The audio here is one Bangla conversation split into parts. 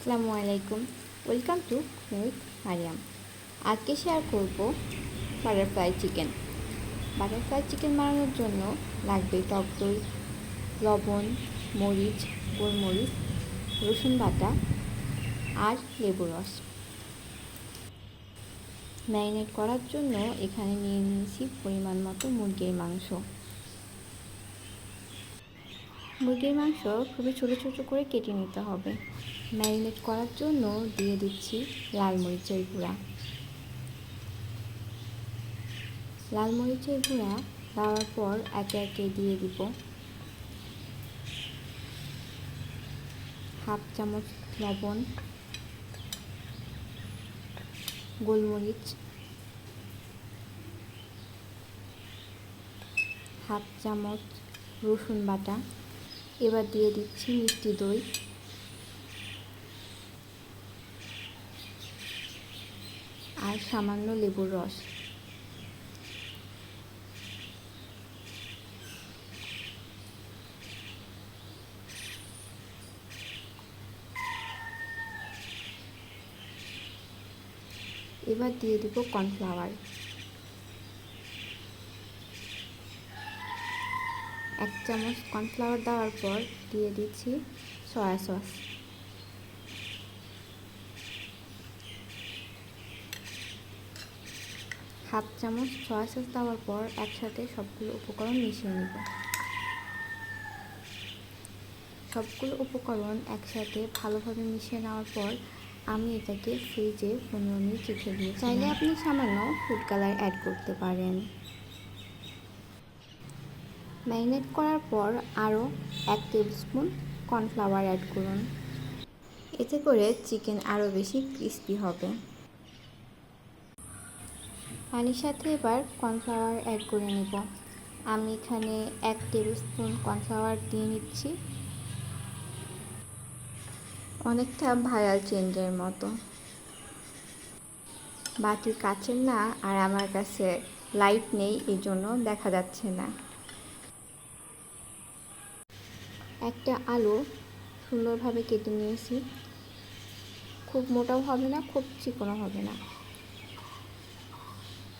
আসসালামু আলাইকুম। ওয়েলকাম টু উইথ মারিয়াম আজকে শেয়ার করব বাটারফ্লাই চিকেন বাটারফ্লাই চিকেন বানানোর জন্য লাগবে টক দই, লবণ, মরিচ, গোলমরিচ, রসুন বাটা আর লেবু রস। ম্যারিনেট করার জন্য এখানে নিয়ে নিয়েছি পরিমাণ মতো মুরগির মাংস। মুরগির মাংস খুবই ছোটো ছোটো করে কেটে নিতে হবে। ম্যারিনেট করার জন্য দিয়ে দিচ্ছি লাল মরিচের গুঁড়া। লাল মরিচের গুঁড়া দেওয়ার পর একে একে দিয়ে দিব। হাফ চামচ লবণ, গোলমরিচ, হাফ চামচ রসুন বাটা এবার দিয়ে দিচ্ছি মিষ্টি দই। আর সামান্য লেবুর রস। এবার দিয়ে দিব কর্নফ্লাওয়ার এক চামচ কর্নফ্লাওয়ার দেওয়ার পর দিয়ে দিচ্ছি সয়া সস। হাফ চামচ সয়া সস দেওয়ার পর একসাথে সবগুলো উপকরণ মিশিয়ে নেব। সবগুলো উপকরণ একসাথে ভালোভাবে মিশিয়ে নেওয়ার পর আমি এটাকে ফ্রিজে পনেরো মিনিট রেখে দিই চাইলে আপনি সামান্য ফুড কালার অ্যাড করতে পারেন। ম্যারিনেট করার পর আরও এক টেবিল স্পুন কর্নফ্লাওয়ার অ্যাড করুন। এতে করে চিকেন আরও বেশি ক্রিস্পি হবে। পানির সাথে এবার কর্নফ্লাওয়ার অ্যাড করে নেব। আমি এখানে এক টেবিল স্পুন কর্নফ্লাওয়ার দিয়ে নিচ্ছি। অনেকটা ভাইরাল চেঞ্জের মতো। বাটি কাছের না আর আমার কাছে লাইট নেই এই জন্য দেখা যাচ্ছে না। একটা আলু সুন্দরভাবে কেটে নিয়েছি। খুব মোটাও হবে না, খুব চিকনও হবে না।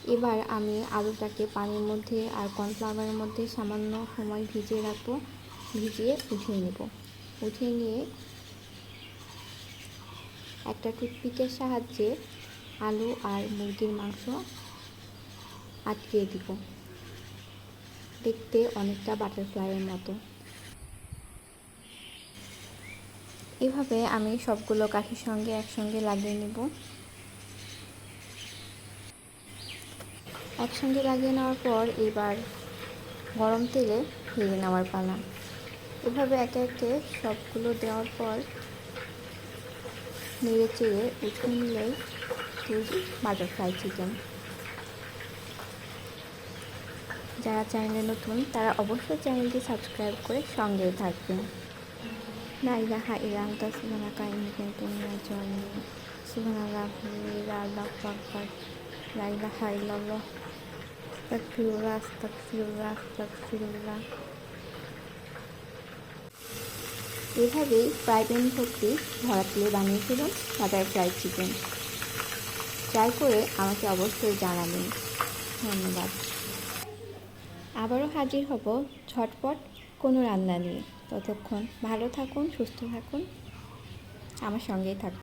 এবার আমি আলুটাকে পানির মধ্যে আর কর্নফ্লাওয়ারের মধ্যে সামান্য সময় ভিজিয়ে রাখব। ভিজিয়ে উঠিয়ে নেব। উঠিয়ে নিয়ে একটা টুথপিকের সাহায্যে আলু আর মুরগির মাংস আটকিয়ে দিব। দেখতে অনেকটা বাটারফ্লাইয়ের মতো। এভাবে আমি সবগুলো কাঠির সঙ্গে একসঙ্গে লাগিয়ে নেব। একসঙ্গে লাগিয়ে নেওয়ার পর এবার গরম তেলে ভেজে নেওয়ার পালা। এভাবে একে একে সবগুলো দেওয়ার পর নেড়ে চেড়ে উঠে নিলেই তৈরি বাটারফ্লাই চিকেন। যারা চ্যানেলে নতুন, তারা অবশ্যই চ্যানেলটি সাবস্ক্রাইব করে সঙ্গেই থাকবেন। Ilaha illa anta subhanaka inni kuntu minaz zalimin. Subhanallah wa Allahu akbar. La ilaha illallah. Astaghfirullah, astaghfirullah, astaghfirullah. এভাবেই ফ্রাই প্যান ভর্তি ভরা তেলে বানিয়ে ফেলুন বাটার ফ্রাই চিকেন ট্রাই করে আমাকে অবশ্যই জানাবেন ধন্যবাদ আবারও হাজির হব ঝটপট কোনো রান্না নিয়ে ততক্ষণ ভালো থাকুন সুস্থ থাকুন। আমার সঙ্গেই থাকুন।